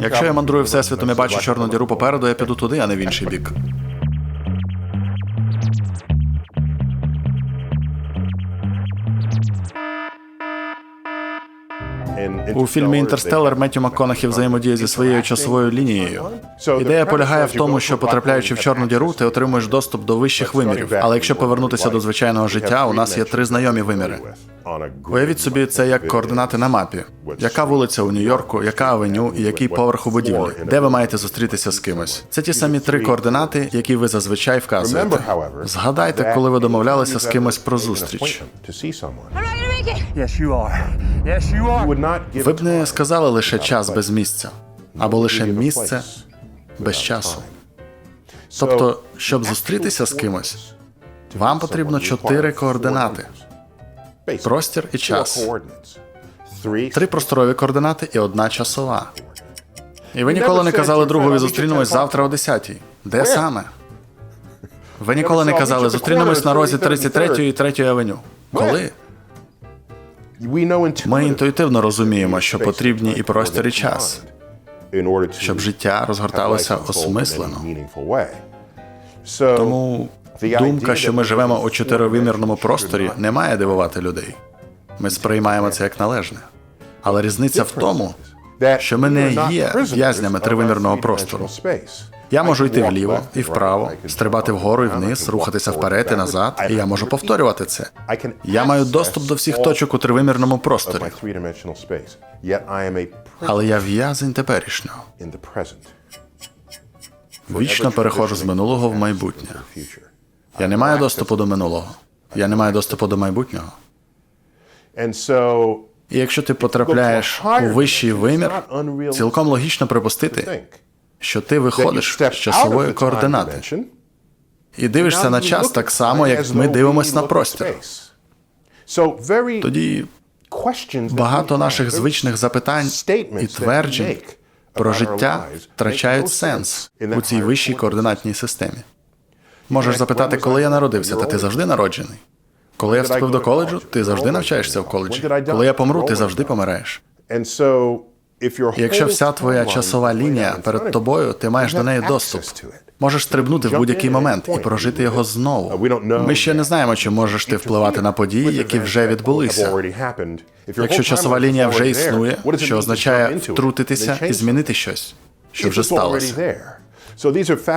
Якщо я мандрую всесвітом і бачу чорну діру попереду, я піду туди, а не в інший бік. У фільмі Інтерстеллар Меттю МакКонахі взаємодіє зі своєю часовою лінією. Ідея полягає в тому, що потрапляючи в чорну діру, ти отримуєш доступ до вищих вимірів. Але якщо повернутися до звичайного життя, у нас є три знайомі виміри. Уявіть собі, це як координати на мапі. Яка вулиця у Нью-Йорку, яка авеню і який поверх у будівлі, де ви маєте зустрітися з кимось. Це ті самі три координати, які ви зазвичай вказуєте. Згадайте, коли ви домовлялися з кимось про зустріч. Yes, you are. Yes, you are. Ви б не сказали лише час без місця, або лише місце без часу. Тобто, щоб зустрітися з кимось, вам потрібно чотири координати: простір і час, три просторові координати і одна часова. І ви ніколи не казали другові зустрінемось завтра о 10-й. Де саме? Ви ніколи не казали зустрінемось на розі 33 і 3 авеню. Коли? Ми інтуїтивно розуміємо, що потрібні і простір, і час, щоб життя розгорталося осмислено. Тому думка, що ми живемо у чотиривимірному просторі, не має дивувати людей. Ми сприймаємо це як належне. Але різниця в тому, що ми не є в'язнями тривимірного простору. Я можу йти вліво і вправо, стрибати вгору і вниз, рухатися вперед і назад, і я можу повторювати це. Я маю доступ до всіх точок у тривимірному просторі, але я в'язень теперішнього. Вічно переходжу з минулого в майбутнє. Я не маю доступу до минулого. Я не маю доступу до майбутнього. І якщо ти потрапляєш у вищий вимір, цілком логічно припустити, що ти виходиш з часової координати і дивишся на час так само, як ми дивимося на простір. Тоді багато наших звичних запитань і тверджень про життя втрачають сенс у цій вищій координатній системі. Можеш запитати, коли я народився, та ти завжди народжений. Коли я вступив до коледжу, ти завжди навчаєшся в коледжі. Коли я помру, ти завжди помираєш. І Якщо вся твоя часова лінія перед тобою, ти маєш до неї доступ. Можеш стрибнути в будь-який момент і прожити його знову. Ми ще не знаємо, чи можеш ти впливати на події, які вже відбулися. Якщо часова лінія вже існує, що означає втрутитися і змінити щось, що вже сталося.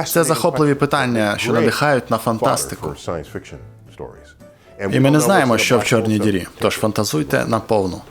Це захопливі питання, що надихають на фантастику. І ми не знаємо, що в чорній дірі, тож фантазуйте наповну.